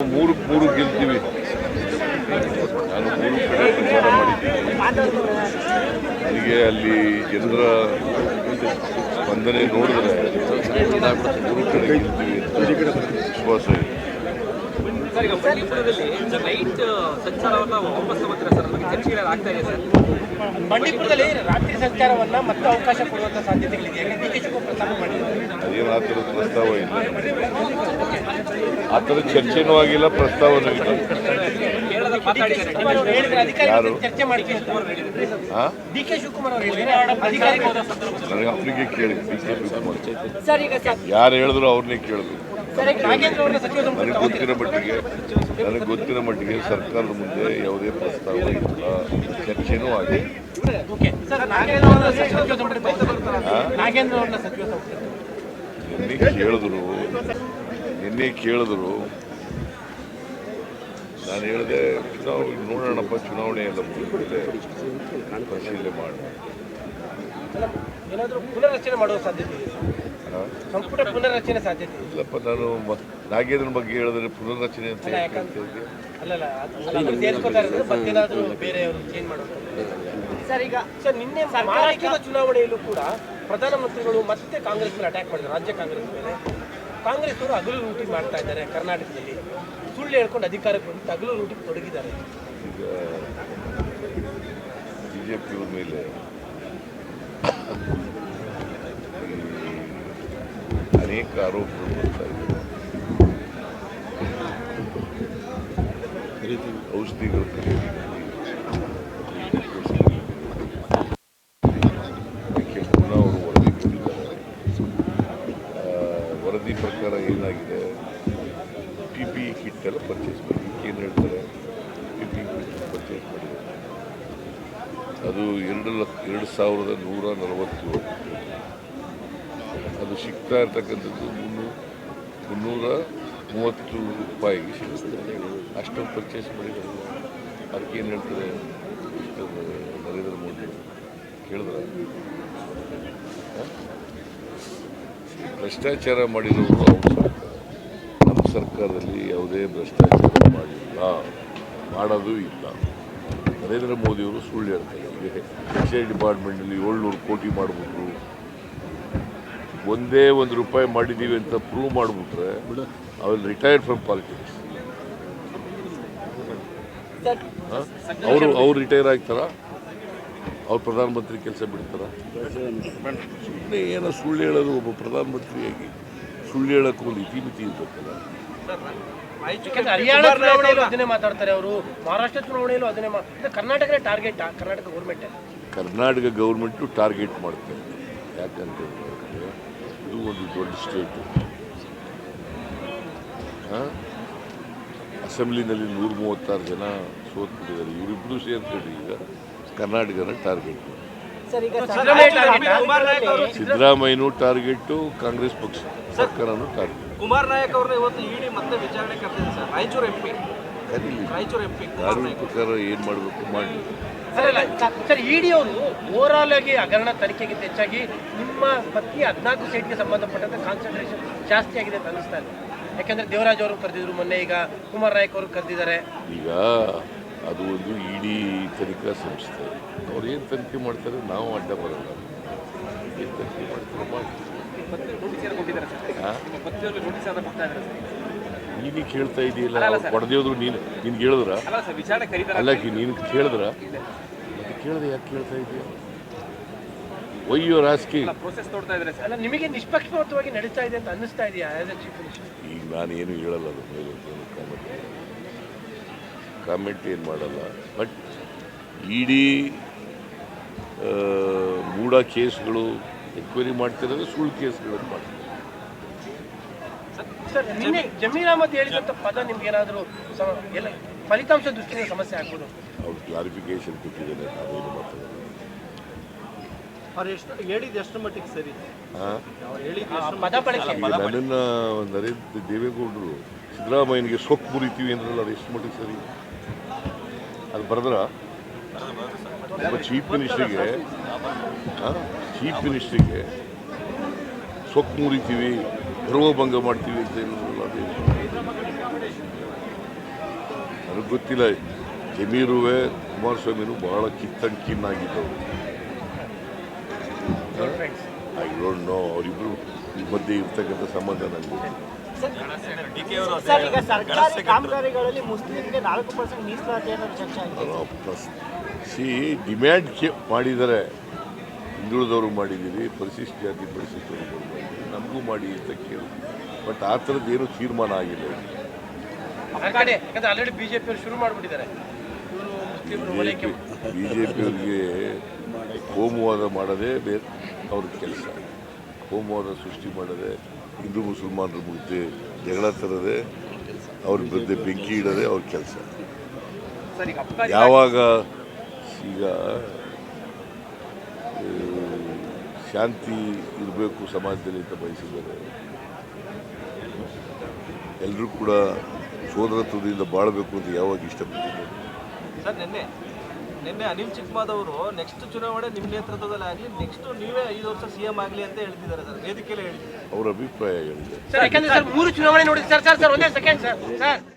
ಮೂರಕ್ಕೆ ಮೂರು ಗೆಲ್ತೀವಿ. ನಾನು ಮೂರು ಪ್ರಚಾರ ಮಾಡಿದ್ದೀನಿ. ನನಗೆ ಅಲ್ಲಿ ಜನರ ಸ್ಪಂದನೆ ನೋಡಿದ್ರೆ ಮೂರು ಕಡೆ ಗೆಲ್ತೀವಿ ವಿಶ್ವಾಸ ಇದೆ. ಸರ್ ಈಗ ಬಂಡೀಪುರದಲ್ಲಿ ನೈಟ್ ಸಂಚಾರವನ್ನ ವಾಪಸ್ ತಗೋತೀರಾ ಸರ್? ಅದಕ್ಕೆ ಚರ್ಚೆಗಳು ಆಗ್ತಾ ಇದೆ ಸರ್. ಬಂಡೀಪುರದಲ್ಲಿ ರಾತ್ರಿ ಸಂಚಾರವನ್ನ ಮತ್ತೆ ಅವಕಾಶ ಕೊಡುವಂತ ಸಾಧ್ಯತೆಗಳಿದೆ. ಡಿ ಕೆ ಶಿವಕುಮಾರ್ ಪ್ರಸ್ತಾಪ ಮಾಡಿದ್ದಾರೆ. ಆ ಥರದ ಪ್ರಸ್ತಾವ ಇಲ್ಲ. ಆ ಥರ ಚರ್ಚೆನೂ ಆಗಿಲ್ಲ ಪ್ರಸ್ತಾವನೂ ಇಲ್ಲ. ಯಾರು? ಚರ್ಚೆ ಡಿ ಕೆ ಶಿವಕುಮಾರ್ ಅವರು ನನಗೆ ಕೇಳಿ. ಕೆ ಶಿವಕುಮಾರ್. ಯಾರು ಹೇಳಿದ್ರು ಅವ್ರನ್ನೇ ಕೇಳಬೇಕು. ನನಗೆ ಗೊತ್ತಿರೋ ಮಟ್ಟಿಗೆ ನನಗೆ ಗೊತ್ತಿರೋ ಮಟ್ಟಿಗೆ ಸರ್ಕಾರದ ಮುಂದೆ ಯಾವುದೇ ಪ್ರಸ್ತಾವ ಇಲ್ಲ. ಚರ್ಚೆನೂ ಆಗಿದೆ. ಸಂಪುಟ ನಿನ್ನೆ ಕೇಳಿದ್ರು ನಿನ್ನೆ ಕೇಳಿದ್ರು. ನಾನು ಹೇಳಿದೆ ಚುನಾವಣೆ ನೋಡೋಣಪ್ಪ ಚುನಾವಣೆ ಎಲ್ಲ ಮುಗಿದ್ಮೇಲೆ ಪರಿಶೀಲನೆ ಮಾಡೋಣ. ಸಂಪುಟ ಪುನರ್ರಚನೆ ಸಾಧ್ಯತೆ ಇಲ್ಲ ಇಲ್ಲಪ್ಪ ನಾನು ನಾಗೇಂದ್ರ ಬಗ್ಗೆ ಹೇಳಿದ್ರೆ ಪುನರ್ರಚನೆ ಅಂತ ಹೇಳ್ತಿದ್ದೆ? ಅಲ್ಲಲ್ಲ ಅದು ಸೇರಿಸ್ಕೊತಾ ಇರೋದು ಮತ್ತೇನಾದರೂ ಬೇರೆಯವರು ಚೇಂಜ್ ಮಾಡೋದು ಸರ್ ಈಗ ಸರ್ ನಿನ್ನೆ ಮಹಾರಾಷ್ಟ್ರದ ಚುನಾವಣೆಯಲ್ಲೂ ಕೂಡ ಪ್ರಧಾನಮಂತ್ರಿಗಳು ಮತ್ತೆ ಕಾಂಗ್ರೆಸ್ ಮೇಲೆ ಅಟ್ಯಾಕ್ ಮಾಡಿದ್ರು ರಾಜ್ಯ ಕಾಂಗ್ರೆಸ್ ಮೇಲೆ. ಕಾಂಗ್ರೆಸ್ ಅವರು ಹಗಲು ಲೂಟಿ ಮಾಡ್ತಾ ಇದ್ದಾರೆ ಕರ್ನಾಟಕದಲ್ಲಿ. ಸುಳ್ಳು ಹೇಳ್ಕೊಂಡು ಅಧಿಕಾರಕ್ಕೆ ಬಂದು ಹಗಲು ಲೂಟಿಗೆ ತೊಡಗಿದ್ದಾರೆ. ಈಗ ಬಿ ಜೆ ಪಿಯವ್ರ ಮೇಲೆ ಈ ಅನೇಕ ಆರೋಪಗಳು ಬರ್ತಾ ಇದ್ದಾರೆ ಔಷಧಿಗಳು ವರದಿ ಪ್ರಕಾರ ಏನಾಗಿದೆ? ಪಿ ಕಿಟ್ ಎಲ್ಲ ಪರ್ಚೇಸ್ ಮಾಡಿ. ಏನು ಹೇಳ್ತಾರೆ? ಕಿಟ್ ಪರ್ಚೇಸ್ ಮಾಡಿದ್ದಾರೆ ಅದು ಎರಡು ಲಕ್ಷ, ಎರಡು ಸಾವಿರದ ನೂರ ನಲವತ್ತು. ಸಿಗ್ತಾ ಇರ್ತಕ್ಕಂಥದ್ದು ಮುನ್ನೂರು ಮುನ್ನೂರ ಮೂವತ್ತು ರೂಪಾಯಿಗೆ ಸಿಗುತ್ತೆ. ಅಷ್ಟೊಂದು ಪರ್ಚೇಸ್ ಮಾಡಿದ್ರು ಅದಕ್ಕೆ ಏನು ಹೇಳ್ತಾರೆ? ನರೇಂದ್ರ ಮೋದಿ ಕೇಳಿದ್ರೆ? ಭ್ರಷ್ಟಾಚಾರ ಮಾಡಿರೋರು ಅವ್ರ ನಮ್ಮ ಸರ್ಕಾರದಲ್ಲಿ ಯಾವುದೇ ಭ್ರಷ್ಟಾಚಾರ ಮಾಡಿಲ್ಲ. ಮಾಡೋದು ಇಲ್ಲ. ನರೇಂದ್ರ ಮೋದಿಯವರು ಸುಳ್ಳು ಹೇಳ್ತಾರೆ. ಎಕ್ಸೈಸ್ ಡಿಪಾರ್ಟ್ಮೆಂಟಲ್ಲಿ ಏಳ್ನೂರು ಕೋಟಿ ಮಾಡಿಬಿಟ್ರು. ಒಂದೇ ಒಂದು ರೂಪಾಯಿ ಮಾಡಿದ್ದೀವಿ ಅಂತ ಪ್ರೂವ್ ಮಾಡಿಬಿಟ್ರೆ ಅವ್ರು ರಿಟೈರ್ಡ್ ಫ್ರಮ್ ಪಾಲಿಟಿಕ್ಸ್ ಅವರು ಅವ್ರು ರಿಟೈರ್ ಆಗ್ತಾರ? ಅವ್ರು ಪ್ರಧಾನಮಂತ್ರಿ ಕೆಲಸ ಬಿಡ್ತಾರ? ಸುಮ್ಮನೆ ಏನೋ ಸುಳ್ಳು ಹೇಳೋದು ಒಬ್ಬ ಪ್ರಧಾನಮಂತ್ರಿಯಾಗಿ ಸುಳ್ಳು ಹೇಳೋಕ್ಕೂ ಒಂದು ಇತಿಮಿತಿ ಯಾಕಂದ್ರೆ ಹರಿಯಾಣ ಚುನಾವಣೆಯಲ್ಲೂ ಅದನ್ನೇ ಮಾತಾಡ್ತಾರೆ ಅವರು. ಮಹಾರಾಷ್ಟ್ರ ಚುನಾವಣೆಯಲ್ಲೂ ಅದನ್ನೇ ಕರ್ನಾಟಕನೇ target Karnataka government Karnataka government target ಮಾಡ್ತಾರೆ ಯಾಕಂತ ಇದು ಒಂದು ದೊಡ್ಡ ಸ್ಟೇಟು ಅಸೆಂಬ್ಲಿನಲ್ಲಿ ನೂರ ಮೂವತ್ತಾರು ಜನ ಸೋತ್ಬಿಟ್ಟಿದ್ದಾರೆ. ಇವರಿಬ್ಬರು ಸೇರ್ಕೊಂಡು ಈಗ ಕರ್ನಾಟಕನ ಟಾರ್ಗೆಟ್ ಮಾಡಿ ಸರ್ ಈಗ ಸಿದ್ದರಾಮಯ್ಯ ಕುಮಾರ್ ನಾಯಕ್ ಅವರು ಸಿದ್ದರಾಮಯ್ಯನೂ ಟಾರ್ಗೆಟು ಕಾಂಗ್ರೆಸ್ ಪಕ್ಷ ಸರ್ಕಾರನೂ ಟಾರ್ಗೆಟ್ ಕುಮಾರ್ ನಾಯಕ್ ಅವ್ರನ್ನ ಇವತ್ತು ಇಡಿ ಮತ್ತೆ ವಿಚಾರಣೆ ಕರೆದಿದೆ ಸರ್. ರಾಯಚೂರು ಎಂ ಪಿ ಕರೀಲಿ ರಾಯಚೂರು ಕಾನೂನು ಪ್ರಕಾರ ಏನು ಮಾಡಬೇಕು ಮಾಡಿ. ಸರ್ ಇಲ್ಲ, ಸರ್ ಇಡಿ ಅವರು ಓವರಾಲ್ ಆಗಿ ಹಗರಣ ತನಿಖೆಗಿಂತ ಹೆಚ್ಚಾಗಿ ನಿಮ್ಮ ಪತ್ನಿ ಹದಿನಾಲ್ಕು ಸೀಟ್ಗೆ ಸಂಬಂಧಪಟ್ಟಂತೆ ಕಾನ್ಸಂಟ್ರೇಷನ್ ಜಾಸ್ತಿ ಆಗಿದೆ ಅಂತ ಅನಿಸ್ತಾ ಇದೆ. ಯಾಕಂದ್ರೆ ದೇವರಾಜ್ ಅವರು ಕರೆದಿದ್ರು ಮೊನ್ನೆ ಈಗ ಕುಮಾರ್ ನಾಯಕ್ ಅವರು ಕರೆದಿದ್ದಾರೆ. ಈಗ ಅದು ಒಂದು ಇಡೀ ತನಿಖಾ ಸಂಸ್ಥೆ. ಅವ್ರು ಏನು ತನಿಖೆ ಮಾಡ್ತಾರೆ ನಾವು ಅಡ್ಡ ಬರಲ್ಲ. ಏನು ತನಿಖೆ ಮಾಡ್ತಾರೆ ಮಾಡಿ ಮತ್ತೆ ನೋಟಿಸ್ ಏನು ಕೊಟ್ಟಿದ್ದಾರೆ ಸರ್? ನೋಟಿಸ್ ಆದ ಕೊಡ್ತಾ ಇದ್ದಾರೆ ಸರ್? ನೀನು ಕೇಳ್ತಾ ಇದೆಯಲ್ಲ ಹೊಡೆದೇವ್ರು ನೀನು ನಿನ್ಗೆ ಹೇಳಿದ್ರ ಅಲ್ಲ ಸರ್ ವಿಚಾರಣೆ ಕರೀತಾರೆ ಅಲ್ಲ ನೀನು ಕೇಳಿದ್ರ? ಮತ್ತೆ ಕೇಳಿದೆ ಯಾಕೆ ಕೇಳ್ತಾ ಇದೆಯಾ? ಒಯ್ಯೋ ರಾಸ್ಕಿ. ಪ್ರೋಸೆಸ್ ನೋಡ್ತಾ ಇದ್ದಾರೆ ಸರ್. ಅಲ್ಲ ನಿಮಗೆ ನಿಷ್ಪಕ್ಷಪಾತವಾಗಿ ನಡೀತಾ ಇದೆ ಅಂತ ಅನ್ನಿಸ್ತಾ ಇದೆಯಾ ಆಸ್ ಎ ಚೀಫ್ ಮಿನಿಸ್ಟರ್ ಈಗ ನಾನು ಏನು ಹೇಳಲ್ಲ ಅದ್ರ ಮೇಲೆ ಕಾಮೆಂಟ್ ಕಾಮೆಂಟ್ ಏನು ಮಾಡಲ್ಲ. ಬಟ್ ಇಡೀ ಮೂಡ ಕೇಸ್ಗಳು ಎನ್ಕ್ವೈರಿ ಮಾಡ್ತಿರೋದು ಸುಳ್ಳು ಕೇಸ್ಗಳನ್ನು ಮಾಡ್ತಾರೆ ಸರ್ ನಿನ್ನೆ ಜಮೀರ್ ಅಹಮದ್ ಹೇಳಿದಂಥ ಪದ ನಿಮ್ಗೆ ಏನಾದರೂ ಎಲ್ಲ ಫಲಿತಾಂಶ ದೃಷ್ಟಿಯಿಂದ ಸಮಸ್ಯೆ ಆಗ್ಬೋದು? ಅವ್ರು ಕ್ಲಾರಿಫಿಕೇಶನ್ ಕೊಟ್ಟಿದ್ದಾರೆ ನಾವೇನು ಈಗ ನನ್ನನ್ನು ನರೇಂದ್ರ ದೇವೇಗೌಡರು ಸಿದ್ದರಾಮಯ್ಯನಿಗೆ ಸೊಕ್ಕು ಮುರಿತೀವಿ ಅಂದ್ರಲ್ಲ ಅದು ಎಷ್ಟು ಮಟ್ಟಿಗೆ ಸರಿ? ಅದು ಬರೆದ್ರ? ಒಬ್ಬ ಚೀಫ್ ಮಿನಿಸ್ಟ್ರಿಗೆ ಚೀಫ್ ಮಿನಿಸ್ಟ್ರಿಗೆ ಸೊಕ್ಕು ಮುರಿತೀವಿ. ಗರ್ವಭಂಗ ಮಾಡ್ತೀವಿ ಅಂತ ಹೇಳಿದ್ರಲ್ಲ ನನಗೆ ಗೊತ್ತಿಲ್ಲ ಜಮೀರುವೆ ಕುಮಾರಸ್ವಾಮಿನೂ ಬಹಳ ಕಿತ್ತಂಗ್ ಕಿನ್ನಾಗಿದ್ದವರು ಐ ಡೋಂಟ್ ನೋ ಅವರಿಬ್ರು ಮಧ್ಯೆ ಇರ್ತಕ್ಕಂಥ ಸಂಬಂಧ ನನಗೆ ಸಿ ಡಿಮ್ಯಾಂಡ್ ಮಾಡಿದ್ದಾರೆ. ಹಿಂದುಳಿದವರು ಮಾಡಿದ್ದೀರಿ ಪರಿಶಿಷ್ಟ ಜಾತಿ ಪರಿಶಿಷ್ಟ ನಮಗೂ ಮಾಡಿ ಅಂತ ಕೇಳಿ. ಬಟ್ ಆ ಥರದ್ದು ಏನೂ ತೀರ್ಮಾನ ಆಗಿಲ್ಲ. ಆಲ್ರೆಡಿ ಶುರು ಮಾಡಿಬಿಟ್ಟಿದ್ದಾರೆ. ಬಿ ಜೆ ಪಿಯವರಿಗೆ ಕೋಮುವಾದ ಮಾಡೋದೇ ಬೇರೆ ಅವ್ರ ಕೆಲಸ. ಕೋಮುವಾದ ಸೃಷ್ಟಿ ಮಾಡದೆ ಹಿಂದೂ ಮುಸಲ್ಮಾನರ ಮುಂದೆ ಜಗಳ ತರದೆ ಅವ್ರ ವಿರುದ್ಧ ಬೆಂಕಿ ಇಡೋದೇ ಅವ್ರ ಕೆಲಸ. ಯಾವಾಗ ಈಗ ಶಾಂತಿ ಇರಬೇಕು ಸಮಾಜದಲ್ಲಿ ಅಂತ ಬಯಸಿದ್ದಾರೆ. ಎಲ್ಲರೂ ಕೂಡ ಸೋದರತ್ವದಿಂದ ಬಾಳಬೇಕು ಅಂತ ಯಾವಾಗ ಇಷ್ಟಪಡ್ತೀನಿ. ಸರ್ ನಿನ್ನೆ ನಿನ್ನೆ ಅನಿಲ್ ಚಿಕ್ಕಮಾದವರು ನೆಕ್ಸ್ಟ್ ಚುನಾವಣೆ ನಿಮ್ಮ ನೇತೃತ್ವದಲ್ಲಿ ಆಗಲಿ ನೆಕ್ಸ್ಟ್ ನೀವೇ ಐದು ವರ್ಷ ಸಿ ಎಂ ಆಗಲಿ ಅಂತ ಹೇಳ್ತಿದ್ದಾರೆ ಸರ್ ವೇದಿಕೆಯಲ್ಲಿ ಹೇಳಿದ್ದಾರೆ. ಅವರ ಅಭಿಪ್ರಾಯ ಹೇಳಿದೆ ಸರ್ ಯಾಕಂದ್ರೆ ಸರ್ ಮೂರು ಚುನಾವಣೆ ನೋಡಿ ಸರ್ ಸರ್ ಸರ್ ಒಂದೇ ಸೆಕೆಂಡ್ ಸರ್ ಸರ್.